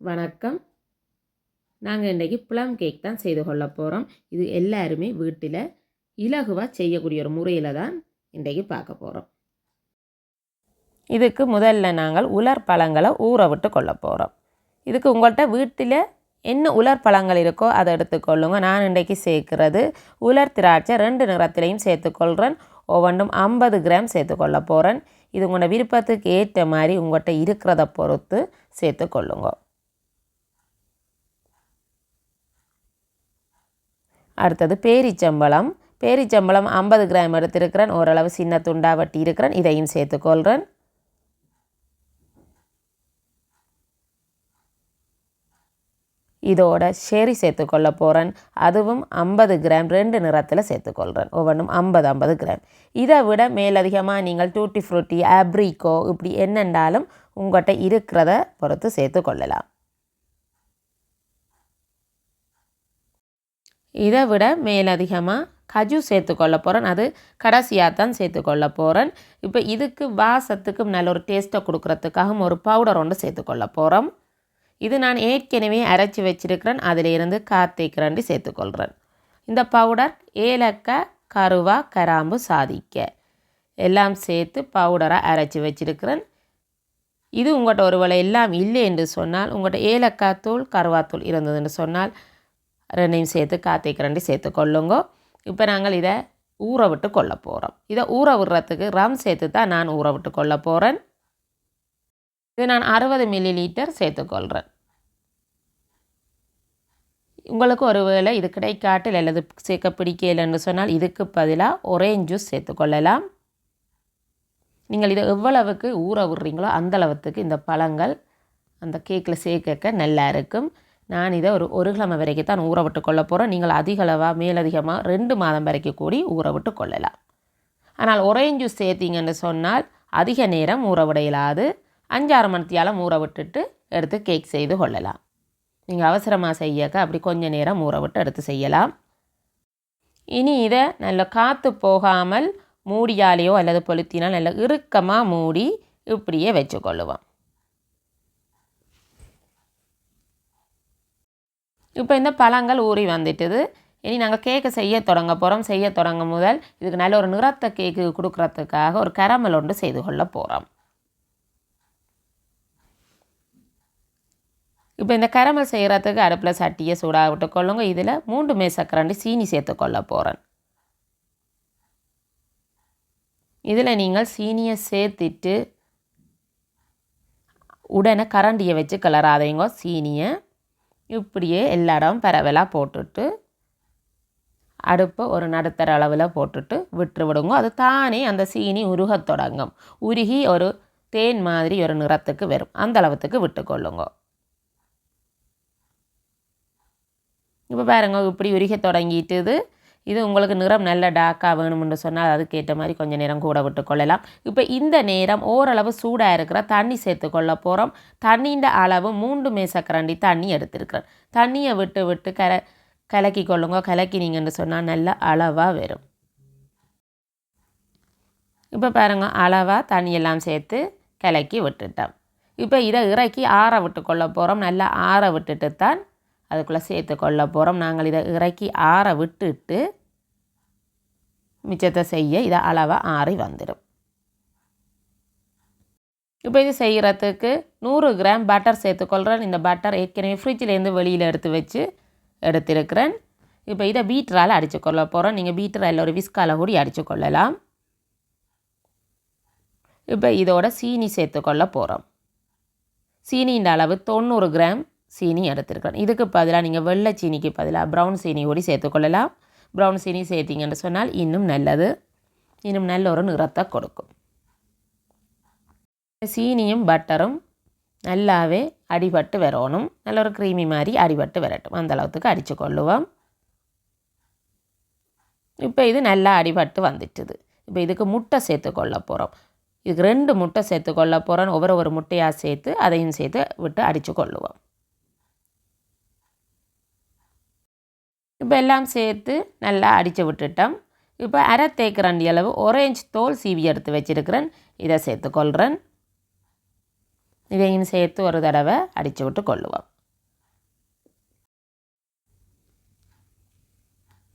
வணக்கம். நாங்கள் இன்றைக்கி ப்ளம் கேக் தான் செய்து கொள்ள போகிறோம் இது எல்லாருமே வீட்டில் இலகுவாக செய்யக்கூடிய ஒரு முறையில் தான் இன்றைக்கி பார்க்க போகிறோம் இதுக்கு முதல்ல நாங்கள் உலர் பழங்களை ஊற விட்டு கொள்ள போகிறோம் இதுக்கு உங்கள்கிட்ட வீட்டில் என்ன உலர் பழங்கள் இருக்கோ அதை எடுத்துக்கொள்ளுங்க நான் இன்றைக்கி சேர்க்குறது உலர் திராட்சை ரெண்டு நிறத்திலையும் சேர்த்துக்கொள்கிறேன் ஒவ்வொன்றும் ஐம்பது கிராம் சேர்த்துக்கொள்ள போகிறேன் இது உங்களோட விருப்பத்துக்கு ஏற்ற மாதிரி உங்கள்கிட்ட இருக்கிறத பொறுத்து சேர்த்துக்கொள்ளுங்க அடுத்தது பேரிச்சம்பழம். பேரிச்சம்பழம் ஐம்பது கிராம் எடுத்திருக்கிறேன். ஓரளவு சின்ன துண்டாக வட்டி இருக்கிறேன். இதையும் சேர்த்துக்கொள்கிறேன் இதோட ஷேரி சேர்த்துக்கொள்ள போகிறேன் அதுவும் ஐம்பது கிராம் ரெண்டு நிறத்தில் சேர்த்துக்கொள்கிறேன் ஒவ்வொன்றும் ஐம்பது ஐம்பது கிராம். இதை விட மேலதிகமாக நீங்கள் டூட்டி ஃப்ரூட்டி ஆப்ரிக்கோ இப்படி என்னென்றாலும் உங்கள்கிட்ட இருக்கிறத பொறுத்து சேர்த்துக்கொள்ளலாம் இதை விட மேலதிகமாக கஜு சேர்த்துக்கொள்ள போகிறேன் அது கடைசியாக தான் சேர்த்துக்கொள்ள போகிறேன் இப்போ இதுக்கு வாசத்துக்கும் நல்ல ஒரு டேஸ்ட்டை கொடுக்குறதுக்காகவும் ஒரு பவுடர் ஒன்று சேர்த்துக்கொள்ள போகிறோம் இது நான் ஏற்கனவே அரைச்சி வச்சிருக்கிறேன். அதிலிருந்து காத்தேக்கிறண்டி சேர்த்துக்கொள்கிறேன் இந்த பவுடர் ஏலக்காய் கருவா கராம்பு சாதிக்க. எல்லாம் சேர்த்து பவுடராக அரைச்சி வச்சிருக்கிறேன். இது உங்கள்கிட்ட ஒருவேளை எல்லாம் இல்லை என்று சொன்னால் உங்கள்கிட்ட ஏலக்காய் தூள் கருவாத்தூள் இருந்ததுன்னு சொன்னால் ரெண்டையும் சேர்த்து காத்தேக்கிறண்டி சேர்த்து கொள்ளுங்க. இப்போ நாங்கள் இதை ஊற விட்டு கொள்ள போகிறோம் இதை ஊற விடுறதுக்கு ரம் சேர்த்து தான் நான் ஊற விட்டு கொள்ள போகிறேன் இது நான் அறுபது மில்லி லிட்டர் சேர்த்துக்கொள்கிறேன் உங்களுக்கு ஒருவேளை இது கிடைக்காட்டில் அல்லது சேர்க்க பிடிக்கலைன்னு சொன்னால் இதுக்கு பதிலாக ஒரேஞ்ச் ஜூஸ் சேர்த்துக்கொள்ளலாம் நீங்கள் இதை எவ்வளவுக்கு ஊற விடுறீங்களோ அந்தளவுக்கு இந்த பழங்கள் அந்த கேக்கில் சேர்க்க நல்லா இருக்கும். நான் இதை ஒரு ஒரு கிழமை வரைக்கும் தான் ஊற விட்டு கொள்ள போகிறேன் நீங்கள் அதிகளவாக மேலதிகமாக ரெண்டு மாதம் வரைக்கும் கூடி ஊற விட்டு கொள்ளலாம். ஆனால் ஒரேஞ்ச் ஜூஸ் சேர்த்திங்கன்னு சொன்னால் அதிக நேரம் ஊற விட இயலாது. அஞ்சாறு மணித்தியாலம் ஊற விட்டுட்டு எடுத்து கேக் செய்து கொள்ளலாம். நீங்கள் அவசரமாக செய்யக்க அப்படி கொஞ்சம் நேரம் ஊற விட்டு எடுத்து செய்யலாம். இனி இதை நல்ல காற்று போகாமல் மூடியாலேயோ அல்லது பொலுத்தினால் நல்ல இறுக்கமாக மூடி இப்படியே வச்சுக்கொள்ளுவோம் இப்போ இந்த பழங்கள் ஊறி வந்துட்டுது. இனி நாங்கள் கேக்கு செய்ய தொடங்க போகிறோம் செய்ய தொடங்கும் முதல் இதுக்கு நல்ல ஒரு நிறத்த கேக்கு கொடுக்குறதுக்காக ஒரு கரமல் ஒன்று செய்து கொள்ள போகிறோம் இப்போ இந்த கரமல் செய்கிறதுக்கு அடுப்பில் சட்டியை சூடாக விட்டுக்கொள்ளுங்க இதில் மூன்று மேசக்கரண்டி சீனி சேர்த்துக்கொள்ள போகிறேன் இதில் நீங்கள் சீனியை சேர்த்துட்டு உடனே கரண்டியை வச்சு கிளறாதீங்க. சீனியை இப்படியே எல்லா பரவலாக போட்டுட்டு அடுப்பை ஒரு நடுத்தர அளவில் போட்டுட்டு விட்டு விடுங்க. அது தானே அந்த சீனி உருகத் தொடங்கும். உருகி ஒரு தேன் மாதிரி ஒரு நிறத்துக்கு வரும். அந்த அளவுக்கு விட்டுக்கொள்ளுங்க இப்போ பாருங்க இப்படி உருக தொடங்கிட்டுது. இது உங்களுக்கு நிறம் நல்ல டார்க்காக வேணும்னு சொன்னால் அதுக்கேற்ற மாதிரி கொஞ்சம் நேரம் கூட விட்டு கொள்ளலாம். இப்போ இந்த நேரம் ஓரளவு சூடாக இருக்கிற தண்ணி சேர்த்துக்கொள்ள போகிறோம் தண்ணியின் அளவு மூன்று மேசக்கரண்டி தண்ணி எடுத்துருக்கிறேன். தண்ணியை விட்டு விட்டு கர கலக்கி கொள்ளுங்க. கலக்கினீங்கன்னு சொன்னால் நல்ல அளவாக வரும். இப்போ பாருங்கள் அளவாக தண்ணியெல்லாம் சேர்த்து கலக்கி விட்டுட்டோம். இப்போ இதை இறக்கி ஆற விட்டு கொள்ள போகிறோம் நல்லா ஆற விட்டுட்டு தான் அதுக்குள்ளே சேர்த்து கொள்ள போகிறோம் நாங்கள் இதை இறக்கி ஆற விட்டுட்டு மிச்சத்தை செய்ய இதை அளவாக ஆறி வந்துடும் இப்போ இது செய்கிறதுக்கு நூறு கிராம் பட்டர் சேர்த்துக்கொள்கிறேன் இந்த பட்டர் ஏற்கனவே ஃப்ரிட்ஜிலேருந்து வெளியில் எடுத்து வச்சு எடுத்திருக்கிறேன் இப்போ இதை பீட்டரால் அடித்துக்கொள்ள போகிறோம் நீங்கள் பீட்டரால் ஒரு விஸ்கால கூடி அடித்துக்கொள்ளலாம் இப்போ இதோட சீனி சேர்த்துக்கொள்ள போகிறோம் சீனியின் அளவு தொண்ணூறு கிராம் சீனி எடுத்துருக்கிறேன் இதுக்கு பதிலாக நீங்கள் வெள்ளை சீனிக்கு பதிலாக ப்ரௌன் சீனி கூடி சேர்த்துக்கொள்ளலாம் ப்ரௌன் சீனி சேர்த்திங்கன்னு சொன்னால் இன்னும் நல்லது இன்னும் நல்ல ஒரு நிறத்தை கொடுக்கும் சீனியும் பட்டரும் நல்லாவே அடிபட்டு வரணும் நல்ல ஒரு க்ரீமி மாதிரி அடிபட்டு வரட்டும் அந்த அளவுக்கு அடித்து கொள்ளுவோம் இப்போ இது நல்லா அடிபட்டு வந்துட்டுது இப்போ இதுக்கு முட்டை சேர்த்து கொள்ள போகிறோம் இதுக்கு ரெண்டு முட்டை சேர்த்து கொள்ள போகிறோம் ஒவ்வொரு ஒரு முட்டையாக சேர்த்து அதையும் சேர்த்து விட்டு அடித்து கொள்ளுவோம் இப்போ எல்லாம் சேர்த்து நல்லா அடித்து விட்டுட்டோம். இப்போ அரை தேக்கரண்டி அளவு ஒரேஞ்ச் தோல் சீவி எடுத்து வச்சுருக்கிறேன். இதை சேர்த்துக்கொள்கிறேன் இதையும் சேர்த்து ஒரு தடவை அடித்து விட்டு கொள்ளுவோம்.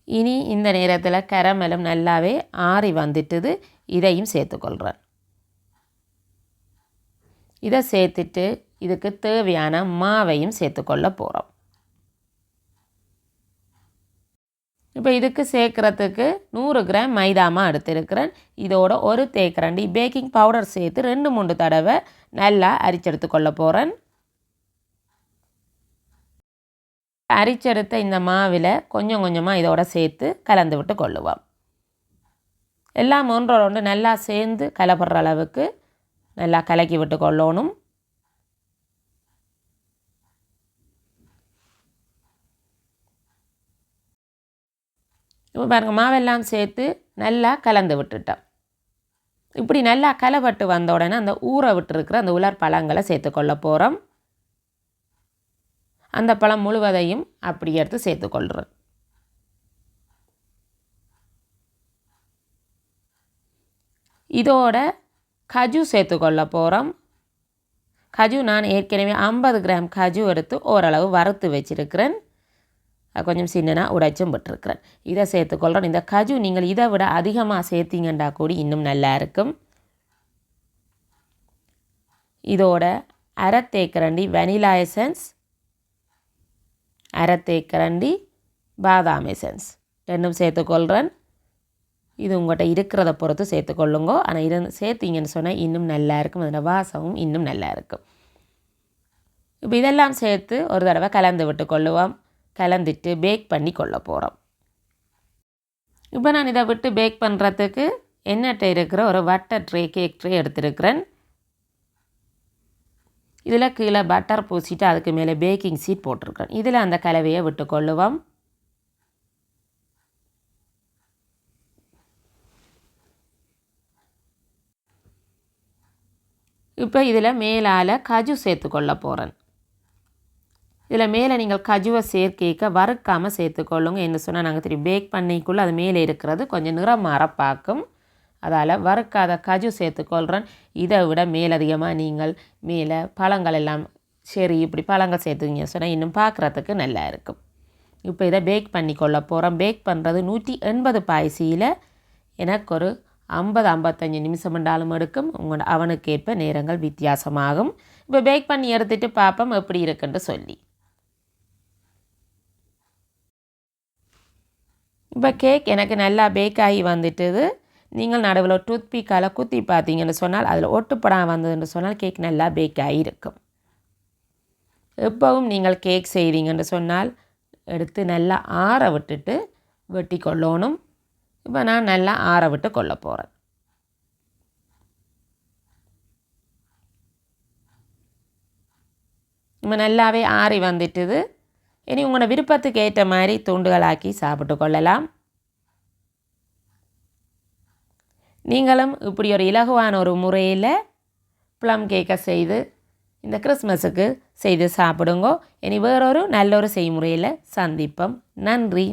இனி இந்த நேரத்தில் கரமலும் நல்லாவே ஆறி வந்துட்டுது. இதையும் சேர்த்துக்கொள்கிறேன் இதை சேர்த்துட்டு இதுக்கு தேவையான மாவையும் சேர்த்துக்கொள்ள போகிறோம் இப்போ இதுக்கு சேர்க்குறதுக்கு நூறு கிராம் மைதாமா எடுத்திருக்கிறேன். இதோட ஒரு தேக்கரண்டி பேக்கிங் பவுடர் சேர்த்து ரெண்டு மூணு தடவை நல்லா அரிச்செடுத்து கொள்ள போகிறேன் அரிச்செடுத்த இந்த மாவில் கொஞ்சம் கொஞ்சமாக இதோட சேர்த்து கலந்து விட்டு கொள்ளுவோம். எல்லாம் ஒன்றோட ஒன்று நல்லா சேர்ந்து கலப்படுற அளவுக்கு நல்லா கலக்கி விட்டு கொள்ளணும். இப்போ பாருங்கள் மாவெல்லாம் சேர்த்து நல்லா கலந்து விட்டுட்டோம். இப்படி நல்லா கலப்பட்டு வந்த உடனே அந்த ஊற விட்டுருக்கிற அந்த உலர் பழங்களை சேர்த்துக்கொள்ள போகிறோம் அந்த பழம் முழுவதையும் அப்படி எடுத்து சேர்த்துக்கொள்கிறோம் இதோட கஜு சேர்த்துக்கொள்ள போகிறோம் கஜு நான் ஏற்கனவே ஐம்பது கிராம் கஜு எடுத்து ஓரளவு வறுத்து வச்சுருக்கிறேன். கொஞ்சம் சின்னனாக உடைச்சும் விட்டுருக்குறேன். இதை சேர்த்துக்கொள்கிறேன் இந்த கஜு நீங்கள் இதை விட அதிகமாக சேர்த்திங்கண்டா கூடி இன்னும் நல்லா இருக்கும். இதோட அரை தேக்கரண்டி வெனிலா எசன்ஸ் அரை தேக்கரண்டி பாதாம் எசன்ஸ் ரெண்டும் சேர்த்துக்கொள்கிறேன் இது உங்கள்கிட்ட இருக்கிறத பொறுத்து சேர்த்துக்கொள்ளுங்கோ ஆனால் இருந்து சேர்த்திங்கன்னு சொன்னால் இன்னும் நல்லா இருக்கும். அதோட வாசமும் இன்னும் நல்லா இருக்கும். இப்போ இதெல்லாம் சேர்த்து ஒரு தடவை கலந்து விட்டு கொள்ளுவோம். கலந்துட்டு பேக் பண்ணி கொள்ள போகிறோம் இப்போ நான் இதை விட்டு பேக் பண்ணுறதுக்கு என்னட்ட இருக்கிற ஒரு வட்டை ட்ரே கேக் ட்ரே எடுத்துருக்கிறேன். இதில் கீழே பட்டர் பூசிட்டு அதுக்கு மேலே பேக்கிங் சீட் போட்டிருக்கிறேன். இதில் அந்த கலவையை விட்டு கொள்ளுவோம். இப்போ இதில் மேலால் கஜு சேர்த்து கொள்ள போகிறேன் இதில் மேலே நீங்கள் கஜுவை சேர்க்கைக்க வறுக்காமல் சேர்த்துக்கொள்ளுங்க என்ன சொன்னால் நாங்கள் திரும்பி பேக் பண்ணிக்குள்ளே அது மேலே இருக்கிறது. கொஞ்சம் நிறம் மாற பார்க்கும் அதால் வறுக்காத கஜு சேர்த்துக்கொள்கிறேன் இதை விட மேலதிகமாக நீங்கள் மேலே பழங்கள் எல்லாம் சரி இப்படி பழங்கள் சேர்த்துங்க சொன்னால் இன்னும் பார்க்குறதுக்கு நல்லா இருக்கும். இப்போ இதை பேக் பண்ணி கொள்ள போகிறோம் பேக் பண்ணுறது நூற்றி எண்பது பாய்சியில் எனக்கு ஒரு ஐம்பது ஐம்பத்தஞ்சு நிமிஷம் என்றாலும் எடுக்கும். உங்களோட அவனுக்கேற்ப நேரங்கள் வித்தியாசமாகும். இப்போ பேக் பண்ணி எடுத்துகிட்டு பார்ப்போம் எப்படி இருக்குன்னு சொல்லி. இப்போ கேக் எனக்கு நல்லா பேக் ஆகி வந்துட்டுது. நீங்கள் நடுவில் டூத் பீக்கால் குத்தி பார்த்தீங்கன்னு சொன்னால் அதில் ஒட்டுப்படாமல் வந்ததுன்னு சொன்னால் கேக் நல்லா பேக் ஆகியிருக்கும் எப்பவும் நீங்கள் கேக் செய்தீங்கன்னு சொன்னால் எடுத்து நல்லா ஆற விட்டுட்டு வெட்டி கொள்ளணும். இப்போ நான் நல்லா ஆற விட்டு கொள்ள போகிறேன் இப்போ நல்லாவே ஆறி வந்துட்டுது. இனி உங்களோட விருப்பத்துக்கு ஏற்ற மாதிரி துண்டுகளாக்கி சாப்பிட்டு கொள்ளலாம். நீங்களும் இப்படி ஒரு இலகுவான ஒரு முறையில் ப்ளம் கேக்கை செய்து இந்த கிறிஸ்மஸுக்கு செய்து சாப்பிடுங்கோ. இனி வேறொரு நல்ல ஒரு செய்முறையில் சந்திப்போம். நன்றி.